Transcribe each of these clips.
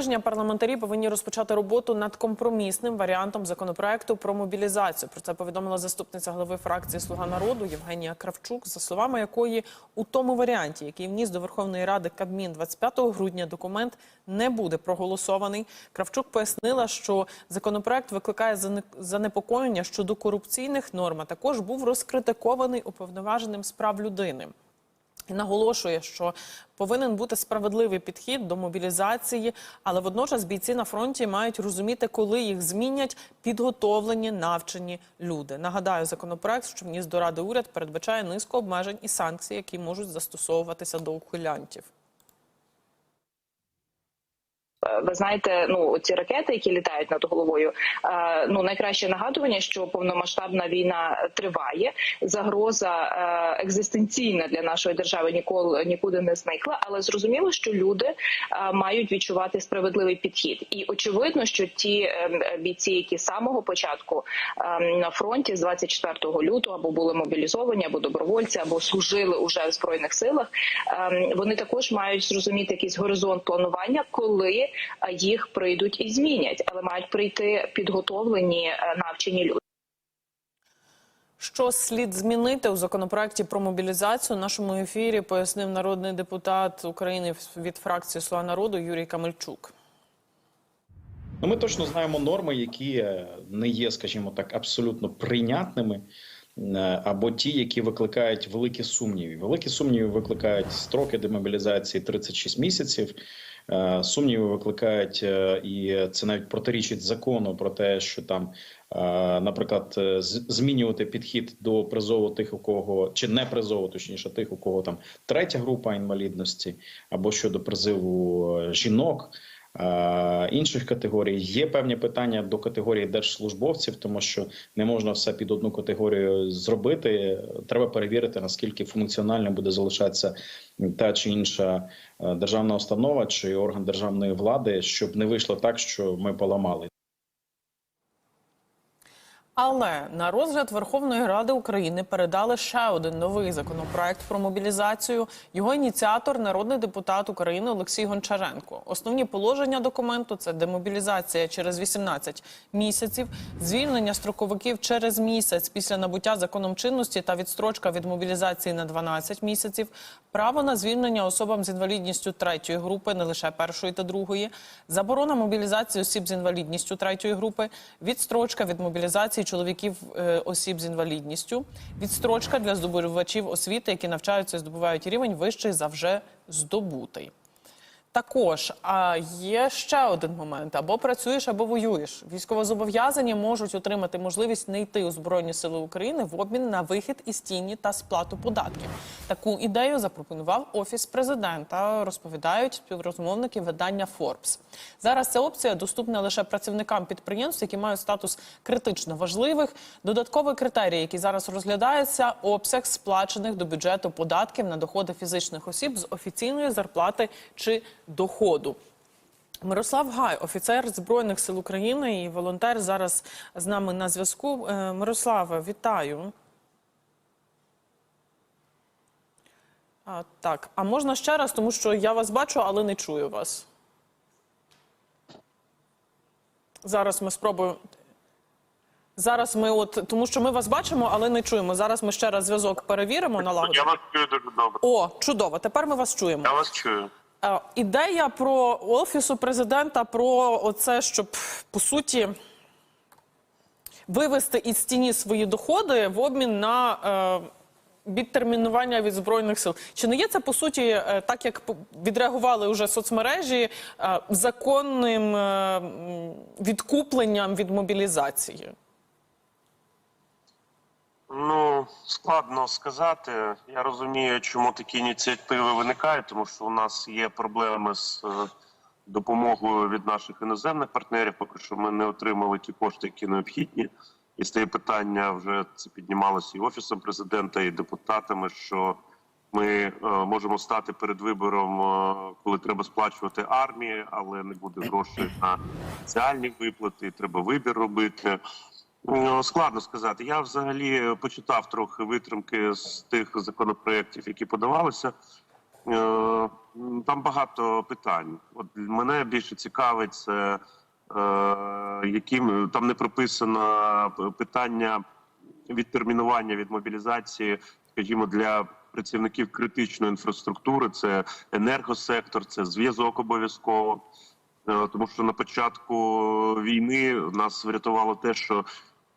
Тижня парламентарі повинні розпочати роботу над компромісним варіантом законопроекту про мобілізацію. Про це повідомила заступниця голови фракції Слуга народу Євгенія Кравчук, за словами якої у тому варіанті, який вніс до Верховної Ради Кабмін 25 грудня, документ не буде проголосований. Кравчук пояснила, що законопроект викликає зане- занепокоєння щодо корупційних норм. а Також був розкритикований уповноваженим з прав людини. Наголошує, що повинен бути справедливий підхід до мобілізації, але водночас бійці на фронті мають розуміти, коли їх змінять підготовлені, навчені люди. Нагадаю, законопроект, що вніс до ради уряд, передбачає низку обмежень і санкцій, які можуть застосовуватися до ухилянтів. Е, Ви знаєте, ну ці ракети, які літають над головою, е, ну найкраще нагадування, що повномасштабна війна триває. Загроза е, екзистенційна для нашої держави ніколи нікуди не зникла. Але зрозуміло, що люди мають відчувати справедливий підхід, і очевидно, що ті бійці, які з самого початку на фронті з 24 лютого або були мобілізовані, або добровольці, або служили уже в збройних силах, е, вони також мають зрозуміти якийсь горизонт планування, коли їх прийдуть і змінять, але мають прийти підготовлені е, навчені люди. Що слід змінити у законопроекті про мобілізацію? У нашому ефірі пояснив народний депутат України від фракції Слуга народу Юрій Камельчук. Ну, ми точно знаємо норми, які е, не є, скажімо так, абсолютно прийнятними, е, або ті, які викликають великі сумніви. Великі сумніви викликають строки демобілізації 36 місяців. Е, Сумніви викликають, е, і це навіть протирічить закону про те, що там, е, наприклад, змінювати підхід до призову тих, у кого чи не призову, точніше, тих, у кого там третя група інвалідності, або щодо призиву жінок. Інших категорій є певні питання до категорії держслужбовців, тому що не можна все під одну категорію зробити. Треба перевірити наскільки функціонально буде залишатися та чи інша е, державна установа чи орган державної влади, щоб не вийшло так, що ми поламали. Але на розгляд Верховної Ради України передали ще один новий законопроект про мобілізацію. Його ініціатор народний депутат України Олексій Гончаренко. Основні положення документу це демобілізація через 18 місяців, звільнення строковиків через місяць після набуття законом чинності та відстрочка від мобілізації на 12 місяців, право на звільнення особам з інвалідністю третьої групи, не лише першої та другої, заборона мобілізації осіб з інвалідністю третьої групи, відстрочка від мобілізації чоловіків е, осіб з інвалідністю, відстрочка для здобувачів освіти, які навчаються і здобувають рівень вищий за вже здобутий. Також а є ще один момент: або працюєш, або воюєш. Військовозобов'язані можуть отримати можливість не йти у Збройні Сили України в обмін на вихід із тіні та сплату податків. Таку ідею запропонував офіс президента. Розповідають співрозмовники видання Forbes. Зараз ця опція доступна лише працівникам підприємств, які мають статус критично важливих. Додатковий критерій, який зараз розглядається, обсяг сплачених до бюджету податків на доходи фізичних осіб з офіційної зарплати чи доходу. Мирослав Гай, офіцер Збройних сил України і волонтер, зараз з нами на зв'язку. Е, Мирославе, вітаю. А, так, а можна ще раз, тому що я вас бачу, але не чую вас. Зараз ми спробуємо. Зараз ми от тому, що ми вас бачимо, але не чуємо. Зараз ми ще раз зв'язок перевіримо, Я вас чую дуже добре. О, чудово! Тепер ми вас чуємо. Я вас чую. Ідея про офісу президента про оце, щоб по суті вивести із тіні свої доходи в обмін на е, відтермінування від збройних сил. Чи не є це по суті, е, так як відреагували вже соцмережі, е, законним відкупленням від мобілізації? Ну складно сказати. Я розумію, чому такі ініціативи виникають, тому що у нас є проблеми з е, допомогою від наших іноземних партнерів. Поки що ми не отримали ті кошти, які необхідні. І стає питання вже це піднімалося і офісом президента, і депутатами. Що ми е, можемо стати перед вибором, е, коли треба сплачувати армії, але не буде грошей на соціальні виплати. Треба вибір робити. Ну, Складно сказати. Я взагалі почитав трохи витримки з тих законопроєктів, які подавалися. Е, там багато питань. От мене більше цікавить це, е, яким там не прописано питання відтермінування від мобілізації, скажімо, для працівників критичної інфраструктури. Це енергосектор, це зв'язок обов'язково. Е, Тому що на початку війни нас врятувало те, що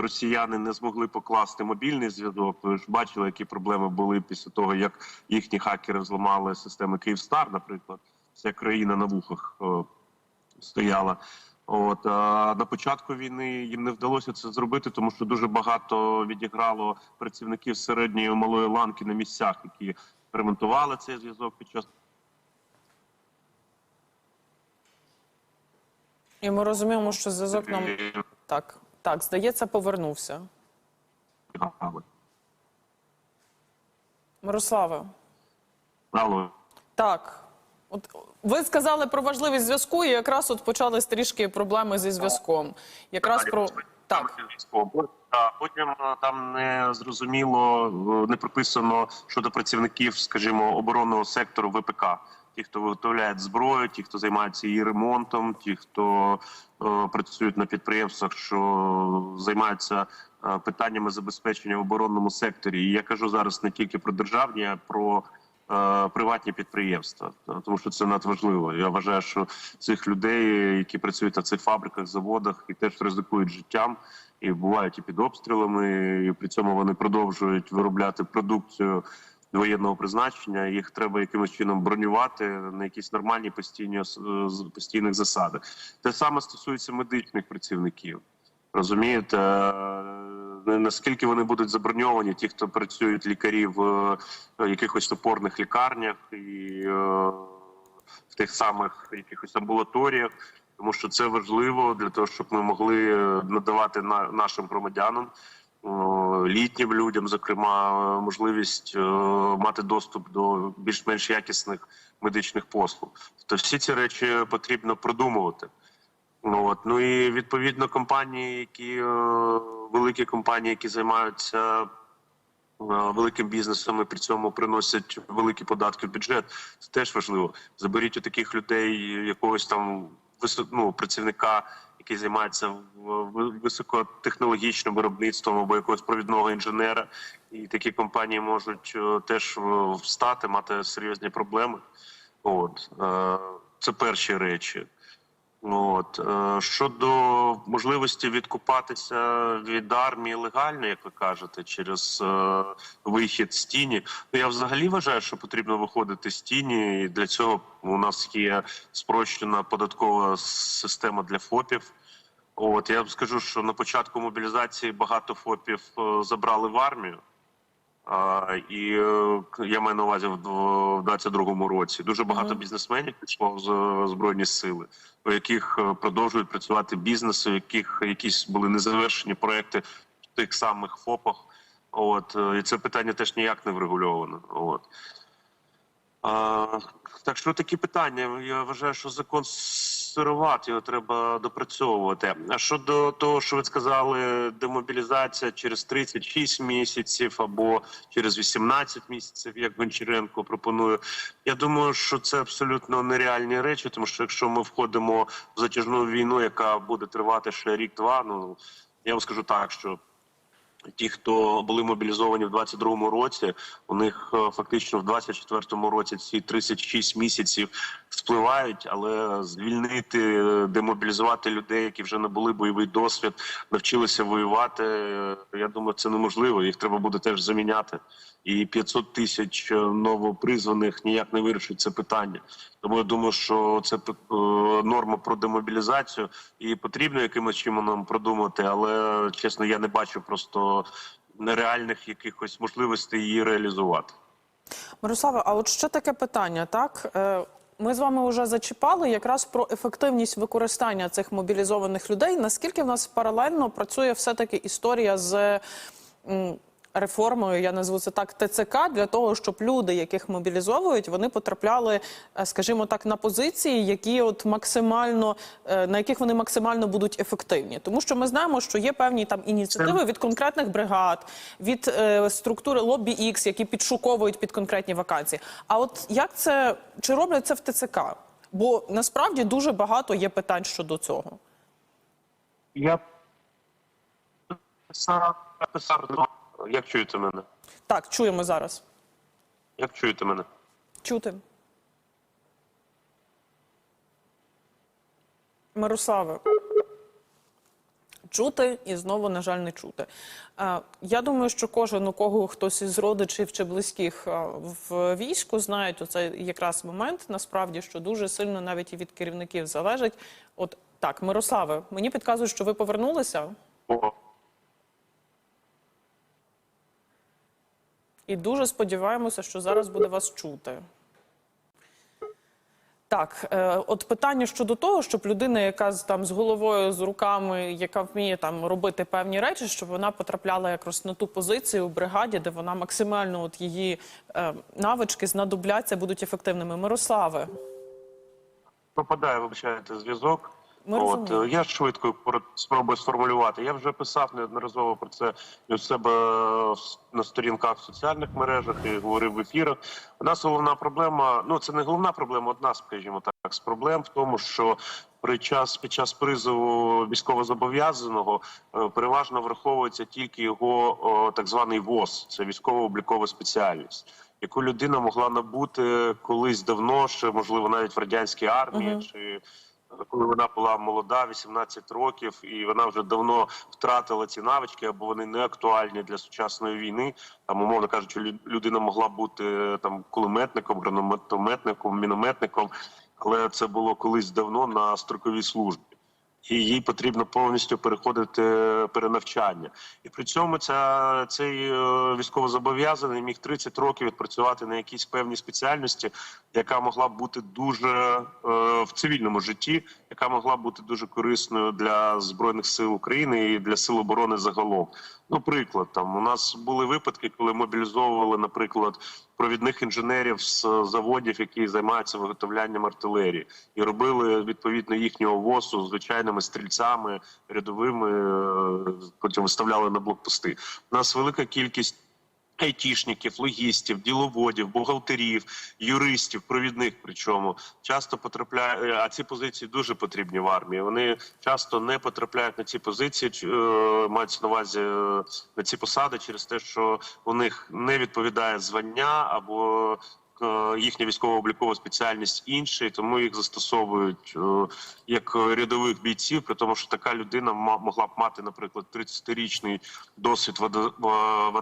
росіяни не змогли покласти мобільний зв'язок. Ви ж бачили, які проблеми були після того, як їхні хакери зламали системи Київстар, наприклад, вся країна на вухах е, стояла. От а на початку війни їм не вдалося це зробити, тому що дуже багато відіграло працівників середньої і малої ланки на місцях, які ремонтували цей зв'язок під час І ми розуміємо, що зв'язок нам так, так, здається, повернувся. Мирославе, Алло. так. От ви сказали про важливість зв'язку, і якраз от почались трішки проблеми зі зв'язком. Якраз про так. А потім е, там не зрозуміло, е, не прописано щодо працівників, скажімо, оборонного сектору ВПК. Ті, хто виготовляють зброю, ті, хто займається її ремонтом, ті, хто е, працюють на підприємствах, що займаються е, питаннями забезпечення в оборонному секторі. І я кажу зараз не тільки про державні, а про е, приватні підприємства, тому що це надважливо. Я вважаю, що цих людей, які працюють на цих фабриках, заводах, і теж ризикують життям, і бувають і під обстрілами, і при цьому вони продовжують виробляти продукцію воєнного призначення. Їх треба якимось чином бронювати на якісь нормальні постійні постійних засадах. Те саме стосується медичних працівників. Розумієте, е, наскільки вони будуть заброньовані, ті, хто працюють лікарі в е, якихось опорних лікарнях і е, в тих самих якихось амбулаторіях, тому що це важливо для того, щоб ми могли надавати на нашим громадянам. О, Літнім людям, зокрема, е, можливість е, мати доступ до більш-менш якісних медичних послуг. Тобто всі ці речі потрібно продумувати. Ну от ну і відповідно компанії, які е, великі компанії, які займаються е, великим бізнесом і при цьому приносять великі податки в бюджет. Це теж важливо. Заберіть у таких людей якогось там ну, працівника, який займається високотехнологічним виробництвом або якогось провідного інженера, і такі компанії можуть е, теж е, встати, мати серйозні проблеми. От е, це перші речі. От е, щодо можливості відкупатися від армії легально, як ви кажете, через е, вихід з тіні. Ну я взагалі вважаю, що потрібно виходити з тіні, і для цього у нас є спрощена податкова система для ФОПів. От я вам скажу, що на початку мобілізації багато ФОПів е, забрали в армію. А, і е, я маю на увазі в дв- в 22-му році. Дуже багато Мгм. бізнесменів пішло в з- збройні сили, у яких е, продовжують працювати бізнеси, у яких якісь були незавершені проекти в тих самих ФОПах. От е, і це питання теж ніяк не врегульовано. От. А, так що такі питання. Я вважаю, що закон сироват, його треба допрацьовувати. А щодо того, що ви сказали, демобілізація через 36 місяців або через 18 місяців, як Гончаренко пропонує. Я думаю, що це абсолютно нереальні речі, тому що якщо ми входимо в затяжну війну, яка буде тривати ще рік-два, ну я вам скажу так, що ті, хто були мобілізовані в 22-му році, у них е, фактично в 24-му році ці 36 місяців спливають, але звільнити, е, демобілізувати людей, які вже набули бойовий досвід, навчилися воювати. е, Я думаю, це неможливо. Їх треба буде теж заміняти. І 500 тисяч новопризваних ніяк не вирішить це питання. Тому я думаю, що це е, норма про демобілізацію і потрібно якимось чином продумати, але чесно, я не бачу просто нереальних якихось можливостей її реалізувати. Мирославе, а от ще таке питання, так? Е, Ми з вами вже зачіпали якраз про ефективність використання цих мобілізованих людей. Наскільки в нас паралельно працює все-таки історія з реформою, я назву це так, ТЦК, для того, щоб люди, яких мобілізовують, вони потрапляли, е, скажімо так, на позиції, які от максимально е, на яких вони максимально будуть ефективні, тому що ми знаємо, що є певні там ініціативи від конкретних бригад, від е, структури лобі X, які підшуковують під конкретні вакансії. А от як це чи роблять це в ТЦК? Бо насправді дуже багато є питань щодо цього. Я писав, писав. Як чуєте мене? Так, чуємо зараз. Як чуєте мене? Чути. Мирославе. Чути і знову, на жаль, не чути. Е, Я думаю, що кожен, у кого хтось із родичів чи близьких е, в війську, знають оцей якраз момент, насправді, що дуже сильно навіть і від керівників залежить. От так, Мирославе, мені підказують, що ви повернулися, О, і дуже сподіваємося, що зараз буде вас чути. Так, е, от питання щодо того, щоб людина, яка там з головою, з руками, яка вміє там робити певні речі, щоб вона потрапляла якраз на ту позицію в бригаді, де вона максимально от її е, навички знадобляться, будуть ефективними. Мирославе, пропадає, вибачаєте, зв'язок. Ми От розуміємо. е, я швидко спробую сформулювати. Я вже писав неодноразово про це і у себе е, на сторінках в соціальних мережах і говорив в ефірах. У нас головна проблема. Ну це не головна проблема, одна, скажімо так, з проблем в тому, що при час під час призову військовозобов'язаного е, переважно враховується тільки його о, так званий ВОЗ, це військово-облікова спеціальність. Яку людина могла набути колись давно, ще можливо навіть в радянській армії, Мгм. чи коли вона була молода, 18 років, і вона вже давно втратила ці навички, або вони не актуальні для сучасної війни. Там, умовно кажучи, лю- людина могла бути е, там кулеметником, гранатометником, мінометником, але це було колись давно на строковій службі. І їй потрібно повністю переходити перенавчання, і при цьому ця цей е, військовозобов'язаний міг 30 років відпрацювати на якійсь певній спеціальності, яка могла бути дуже е, в цивільному житті, яка могла бути дуже корисною для збройних сил України і для сил оборони загалом. Ну, приклад там у нас були випадки, коли мобілізовували, наприклад, провідних інженерів з заводів, які займаються виготовлянням артилерії, і робили відповідно їхнього ВОСу звичайними стрільцями, рядовими, е, потім виставляли на блокпости. У нас велика кількість. Айтішників, логістів, діловодів, бухгалтерів, юристів, провідних. Причому часто потрапляють, а ці позиції дуже потрібні в армії. Вони часто не потрапляють на ці позиції, е, мається на увазі е, на ці посади через те, що у них не відповідає звання або е, їхня військово-облікова спеціальність інша, і тому їх застосовують е, як рядових бійців, при тому, що така людина могла б мати, наприклад, 30-річний досвід в адо- в- в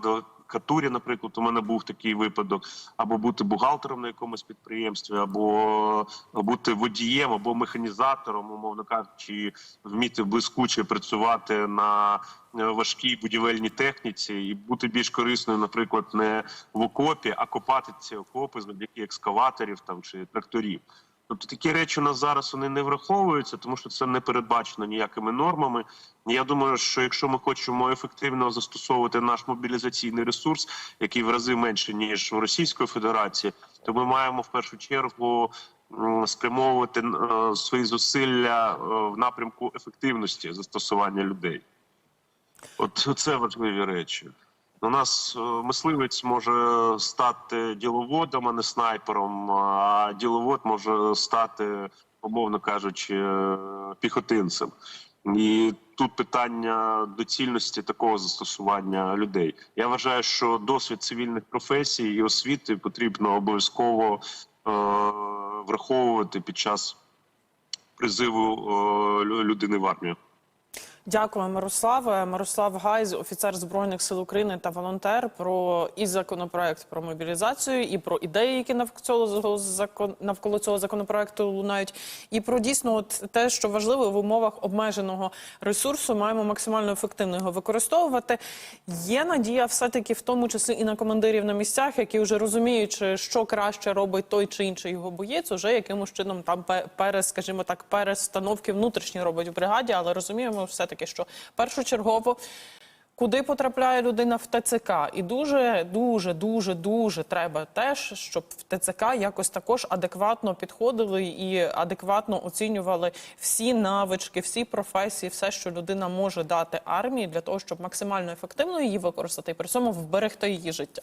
адвокатурі, наприклад, у мене був такий випадок, або бути бухгалтером на якомусь підприємстві, або бути водієм, або механізатором, умовно кажучи, вміти блискуче працювати на е, важкій будівельній техніці і бути більш корисною, наприклад, не в окопі, а копати ці окопи завдяки екскаваторів там чи тракторів. Тобто такі речі у нас зараз вони не враховуються, тому що це не передбачено ніякими нормами. Я думаю, що якщо ми хочемо ефективно застосовувати наш мобілізаційний ресурс, який в рази менше ніж у Російської Федерації, то ми маємо в першу чергу спрямовувати е, свої зусилля е, в напрямку ефективності застосування людей. От це важливі речі. У нас е, мисливець може стати діловодом, а не снайпером, а діловод може стати, умовно кажучи, е, піхотинцем. І тут питання доцільності такого застосування людей. Я вважаю, що досвід цивільних професій і освіти потрібно обов'язково е, враховувати під час призиву е, людини в армію. Дякую, Мирославе. Мирослав Гайз, офіцер збройних сил України та волонтер, про і законопроект про мобілізацію, і про ідеї, які навколо закон навколо цього законопроекту лунають, і про дійсно от те, що важливо в умовах обмеженого ресурсу, маємо максимально ефективно його використовувати. Є надія, все таки, в тому числі і на командирів на місцях, які вже розуміючи, що краще робить той чи інший його боєць, уже якимось чином там пе- перес, скажімо так, перестановки внутрішні робить в бригаді, але розуміємо все таки, що першочергово. Куди потрапляє людина в ТЦК? І дуже, дуже, дуже, дуже треба теж, щоб в ТЦК якось також адекватно підходили і адекватно оцінювали всі навички, всі професії, все, що людина може дати армії, для того, щоб максимально ефективно її використати і при цьому вберегти її життя.